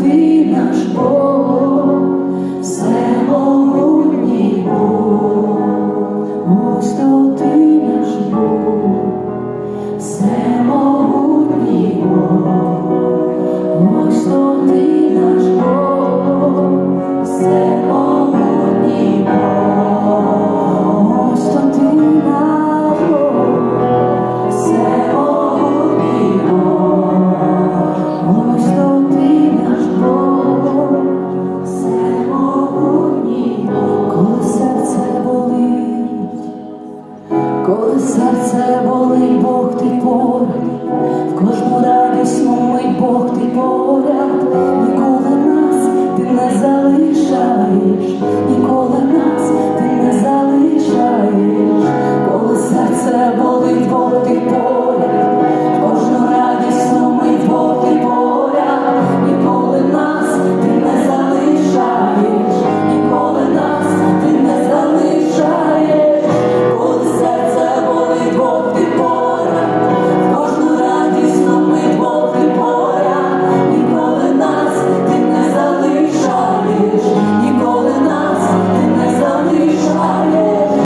ти наш Бог. коли серце болить, Бог ти поряд, в кожну радісну мить Бог ти поряд, ніколи нас ти не залишаєш.